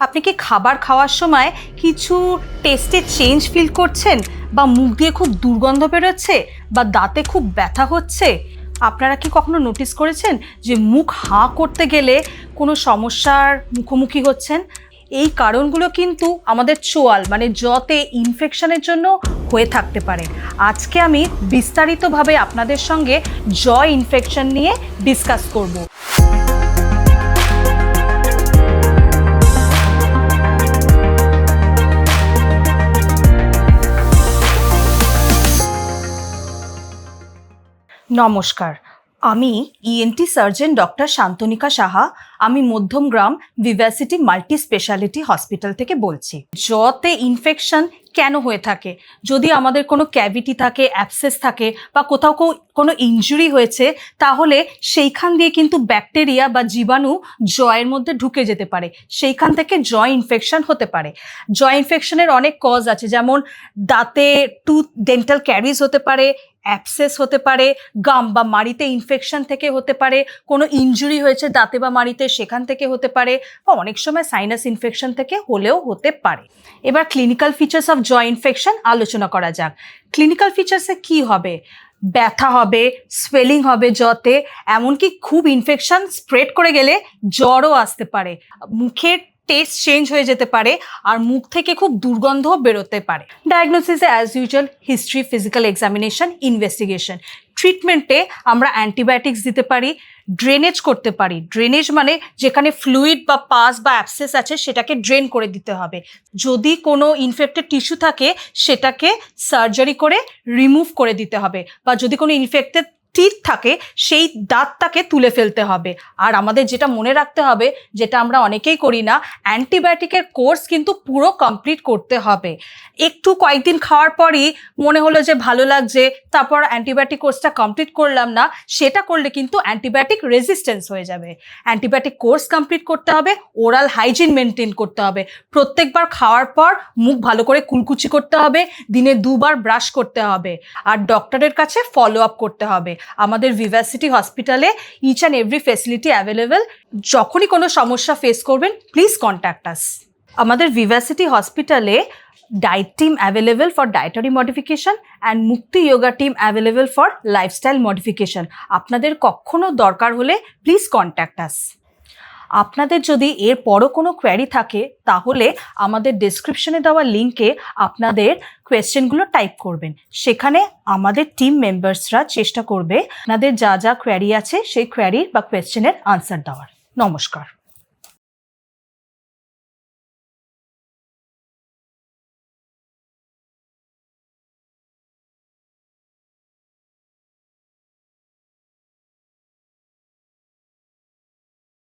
আপনি কি খাবার খাওয়ার সময় কিছু টেস্টে চেঞ্জ ফিল করছেন? বা মুখ দিয়ে খুব দুর্গন্ধ বেরোচ্ছে? বা দাঁতে খুব ব্যথা হচ্ছে? আপনারা কি কখনো নোটিস করেছেন যে মুখ হাঁ করতে গেলে কোনো সমস্যার মুখোমুখি হচ্ছেন? এই কারণগুলো কিন্তু আমাদের চোয়াল মানে জতে ইনফেকশনের জন্য হয়ে থাকতে পারে। আজকে আমি বিস্তারিতভাবে আপনাদের সঙ্গে জ ইনফেকশন নিয়ে ডিসকাস করব। নমস্কার। আমি ENT surgeon doctor Shantanika Saha. আমি Madhyamgram Vivacity multi speciality hospital থেকে বলছি। জতে ইনফেকশন কেন হয়ে থাকে? যদি আমাদের কোনো ক্যাভিটি থাকে অ্যাপসেস থাকে বা কোথাও কোনো ইনজুরি হয়েছে, তাহলে সেইখান দিয়ে কিন্তু ব্যাকটেরিয়া বা জীবাণু জয়ের মধ্যে ঢুকে যেতে পারে। সেইখান থেকে জয় ইনফেকশন হতে পারে। জয় ইনফেকশনের অনেক কজ আছে। যেমন দাঁতে টুথ ডেন্টাল ক্যারিজ হতে পারে অ্যাপসেস হতে পারে গাম বা মাড়িতে ইনফেকশন থেকে হতে পারে, কোনো ইনজুরি হয়েছে দাঁতে বা মাড়িতে সেখান থেকে হতে পারে বা অনেক সময় সাইনাস ইনফেকশন থেকে হলেও হতে পারে। এবার clinical features of jaw infection আলোচনা করা যাক। ক্লিনিক্যাল ফিচার্সে কি হবে? ব্যথা হবে সোয়েলিং হবে জতে এমনকি খুব ইনফেকশন স্প্রেড করে গেলে জ্বরও আসতে পারে। মুখের টেস্ট চেঞ্জ হয়ে যেতে পারে আর মুখ থেকে খুব দুর্গন্ধ বেরোতে পারে। ডায়াগনোসিসে as usual history physical examination investigation ট্রিটমেন্টে আমরা অ্যান্টিবায়োটিক্স দিতে পারি ড্রেনেজ করতে পারি। ড্রেনেজ মানে যেখানে ফ্লুইড বা পাস বা অ্যাপসেস আছে সেটাকে ড্রেন করে দিতে হবে। যদি কোনো ইনফেক্টেড টিস্যু থাকে সেটাকে সার্জারি করে রিমুভ করে দিতে হবে। বা যদি কোনো ইনফেক্টেড টিথ থাকে, সেই দাঁতটাকে তুলে ফেলতে হবে। আর আমাদের যেটা মনে রাখতে হবে, যেটা আমরা অনেকেই করি না, অ্যান্টিবায়োটিকের কোর্স কিন্তু পুরো কমপ্লিট করতে হবে। একটু কয়েকদিন খাওয়ার পরই মনে হলো যে ভালো লাগছে, তারপর অ্যান্টিবায়োটিক কোর্সটা কমপ্লিট করলাম না, সেটা করলে কিন্তু অ্যান্টিবায়োটিক রেজিস্ট্যান্স হয়ে যাবে। অ্যান্টিবায়োটিক কোর্স কমপ্লিট করতে হবে, ওরাল হাইজিন মেনটেন করতে হবে। প্রত্যেকবার খাওয়ার পর মুখ ভালো করে কুলকুচি করতে হবে, দিনে দুবার ব্রাশ করতে হবে। আর ডক্টরের কাছে ফলো আপ করতে হবে। আমাদের ভিভার্সিটি হসপিটালে each and every facility available যখনই কোনো সমস্যা ফেস করবেন প্লিজ কন্ট্যাক্ট আস আমাদের ভিভার্সিটি হসপিটালে diet team available for dietary modification and Mukti yoga team available for lifestyle modification আপনাদের কখনো দরকার হলে প্লিজ কন্ট্যাক্ট আস আপনাদের যদি এর পরও কোনো কোয়ারি থাকে, তাহলে আমাদের ডিসক্রিপশনে দেওয়া লিঙ্কে আপনাদের কোয়েশ্চেনগুলো টাইপ করবেন। সেখানে আমাদের টিম মেম্বার্সরা চেষ্টা করবে আপনাদের যা যা কোয়ারি আছে, সেই কোয়ারির বা কোয়েশ্চেনের আনসার দেওয়ার। নমস্কার।